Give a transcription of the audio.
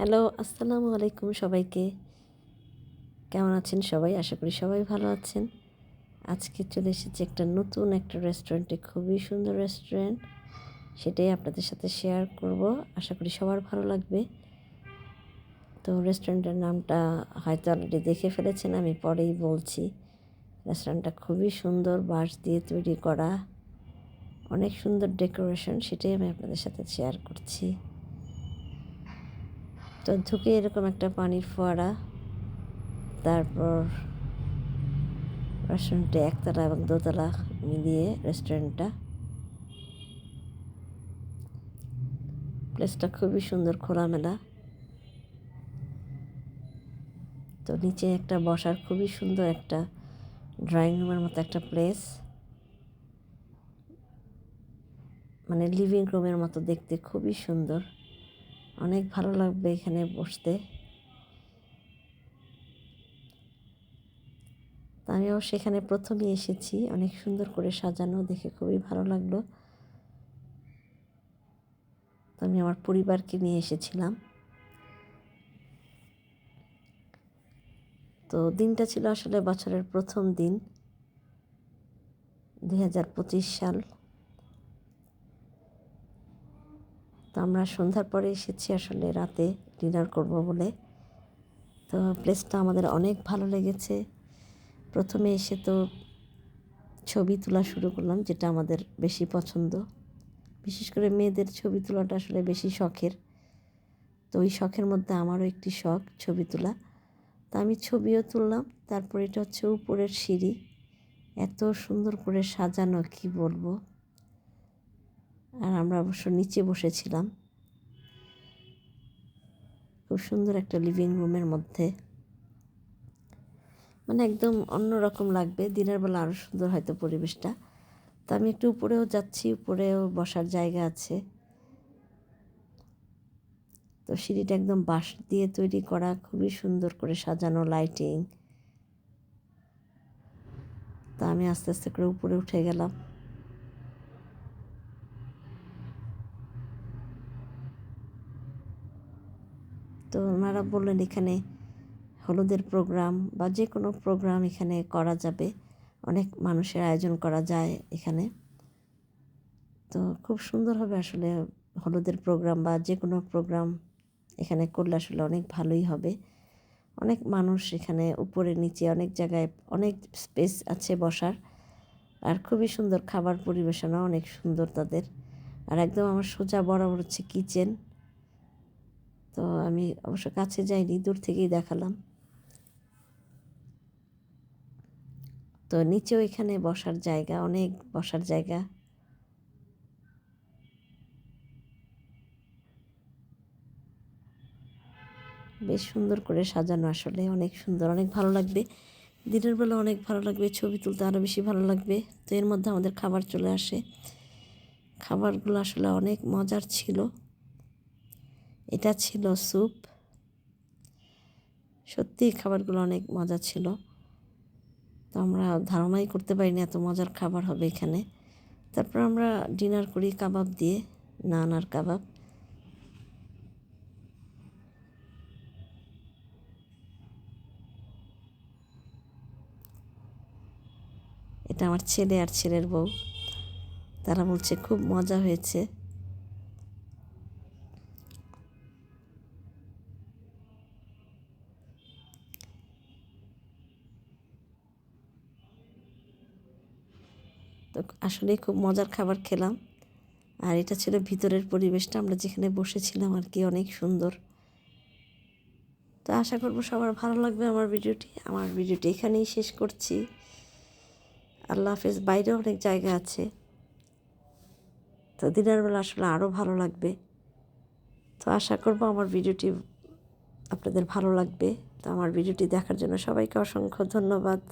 Hello, আসসালামু আলাইকুম সবাইকে। কেমন আছেন সবাই? আশা করি সবাই ভালো আছেন। আজকে চলে এসেছি একটা নতুন একটা রেস্টুরেন্টে খুবই সুন্দর রেস্টুরেন্ট সেটাই আপনাদের সাথে শেয়ার করব। আশা করি সবার ভালো লাগবে। তো রেস্টুরেন্টের নামটা হয়তো অলরেডি দেখে ফেলেছেন, আমি পরেই বলছি। রেস্টুরেন্টটা খুবই সুন্দর, বাঁশ দিয়ে তৈরি করা। অনেক সুন্দর ডেকোরেশন সেটাই আমি আপনাদের সাথে শেয়ার করছি। ঢুকে এরকম একটা পানির ফোয়ারা, তারপর রেস্টুরেন্টে একতলা এবং দোতলা মিলিয়ে রেস্টুরেন্টটা প্লেসটা খুবই সুন্দর, খোলামেলা। তো নিচে একটা বসার খুবই সুন্দর একটা ড্রয়িং রুমের মতো একটা প্লেস মানে লিভিং রুমের মতো দেখতে খুবই সুন্দর। অনেক ভালো লাগবে এখানে বসতে। আমিও সেখানে প্রথমেই এসেছি, অনেক সুন্দর করে সাজানো, দেখে খুবই ভালো লাগল। আমি আমার পরিবারকে নিয়ে এসেছিলাম। তো দিনটা ছিল আসলে বছরের প্রথম দিন দু হাজার পঁচিশ সাল। তো আমরা সন্ধ্যার পরে এসেছি আসলে রাতে ডিনার করব বলে। তো প্লেসটা আমাদের অনেক ভালো লেগেছে। প্রথমে এসে তো ছবি তোলা শুরু করলাম, যেটা আমাদের বেশি পছন্দ। বিশেষ করে মেয়েদের ছবি তোলাটা আসলে বেশি শখের। তো ওই শখের মধ্যে আমারও একটি শখ ছবি তোলা। তা আমি ছবিও তুললাম, তারপর এটা হচ্ছে উপরের সিঁড়ি। এত সুন্দর করে সাজানো, কি বলব? আমরা অবশ্য নিচে বসেছিলাম। খুব সুন্দর একটা লিভিং রুমের মধ্যে। মানে একদম অন্যরকম লাগবে, দিনের বেলা আরও সুন্দর হয়তো পরিবেশটা। তা আমি একটু উপরেও যাচ্ছি, উপরেও বসার জায়গা আছে। তো সিঁড়িটা একদম বাঁশ দিয়ে তৈরি করা, খুবই সুন্দর করে সাজানো লাইটিং তা আমি আস্তে আস্তে করে উপরে উঠে গেলাম। তো ওনারা বললেন এখানে হলুদের প্রোগ্রাম বা যে কোনো প্রোগ্রাম এখানে করা যাবে। অনেক মানুষের আয়োজন করা যায় এখানে। তো খুব সুন্দর হবে আসলে হলুদের প্রোগ্রাম বা যে কোনো প্রোগ্রাম এখানে করলে আসলে অনেক ভালোই হবে। অনেক মানুষ এখানে উপরে নিচে অনেক জায়গায় অনেক স্পেস আছে বসার। আর খুবই সুন্দর খাবার পরিবেশনা অনেক সুন্দর তাদের। আর একদম আমার সোজা বরাবর হচ্ছে কিচেন। তো আমি অবশ্য কাছে যাইনি, দূর থেকেই দেখালাম। তো নিচেও এখানে বসার জায়গা, অনেক বসার জায়গা। বেশ সুন্দর করে সাজানো আসলে, অনেক সুন্দর, অনেক ভালো লাগবে। দিনের বেলা অনেক ভালো লাগবে, ছবি তুলতে আরও বেশি ভালো লাগবে। তো এর মধ্যে আমাদের খাবার চলে আসে। খাবারগুলো আসলে অনেক মজার ছিল। এটা ছিল স্যুপ। সত্যি খাবারগুলো অনেক মজা ছিল। তো আমরা ধারণাই করতে পারিনি এত মজার খাবার হবে এখানে। তারপর আমরা ডিনার করি কাবাব দিয়ে নান আর কাবাব। এটা আমার ছেলে আর ছেলের বউ। তারা বলছে, খুব মজা হয়েছে। তো আসলেই খুব মজার খাবার খেলাম। আর এটা ছিল ভিতরের পরিবেশটা, আমরা যেখানে বসেছিলাম আর কি, অনেক সুন্দর। তো আশা করব সবার ভালো লাগবে আমার ভিডিওটি। আমার ভিডিওটি এখানেই শেষ করছি। আল্লাহ হাফেজ, বাইরেও অনেক জায়গা আছে। তো দিনের বেলা আসলে আরও ভালো লাগবে। তো আশা করব আমার ভিডিওটি আপনাদের ভালো লাগবে। তো আমার ভিডিওটি দেখার জন্য সবাইকে অসংখ্য ধন্যবাদ।